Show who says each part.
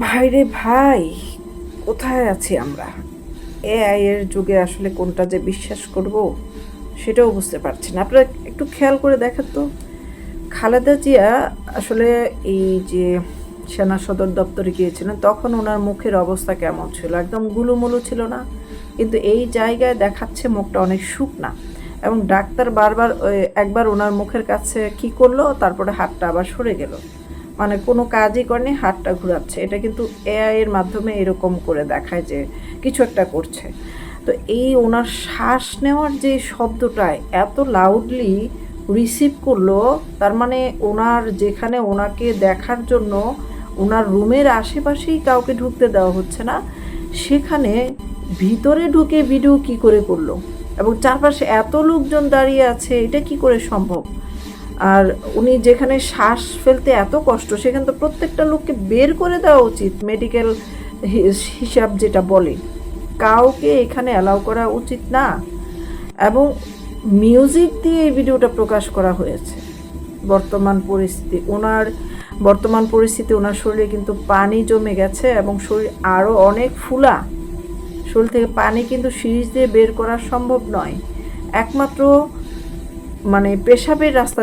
Speaker 1: ভাইরে ভাই, কোথায় আছি আমরা? এআই এর যুগে আসলে কোনটা যে বিশ্বাস করব, সেটাও বুঝতে পারছি না। আপনারা একটু খেয়াল করে দেখেন তো। খালেদা জিয়া আসলে এই যে সেনা সদর দপ্তরে গিয়েছিলেন, তখন ওনার মুখের অবস্থা কেমন ছিল? একদম গুলুমুলু ছিল না। কিন্তু এই জায়গায় দেখাচ্ছে মুখটা অনেক শুকনা। এবং ডাক্তার বারবার একবার ওনার মুখের কাছে কি করল, তারপরে হাতটা আবার সরে গেল। মানে কোনো কাজই করেনি, হাতটা ঘুরাচ্ছে। এটা কিন্তু এআই এর মাধ্যমে এরকম করে দেখায় যে কিছু একটা করছে। তো এই ওনার শ্বাস নেওয়ার যে শব্দটা এত লাউডলি রিসিভ করল, তার মানে ওনার যেখানে ওনাকে দেখার জন্য ওনার রুমের আশেপাশেই কাউকে ঢুকতে দেওয়া হচ্ছে না, সেখানে ভিতরে ঢুকে ভিডিও কি করে করল? এবং চারপাশে এত লোকজন দাঁড়িয়ে আছে, এটা কি করে সম্ভব? আর উনি যেখানে শ্বাস ফেলতে এত কষ্ট, সেখানে তো প্রত্যেকটা লোককে বের করে দেওয়া উচিত মেডিকেল হিসাব যেটা বলে। কাউকে এখানে অ্যালাউ করা উচিত না। এবং মিউজিক দিয়ে এই ভিডিওটা প্রকাশ করা হয়েছে। বর্তমান পরিস্থিতি, ওনার, বর্তমান পরিস্থিতি, ওনার শরীরে কিন্তু পানি জমে গেছে এবং শরীর আরও অনেক ফুলা। শরীর থেকে পানি কিন্তু সিরিজ দিয়ে বের করা সম্ভব নয়। একমাত্র মানে পেশাবের রাস্তা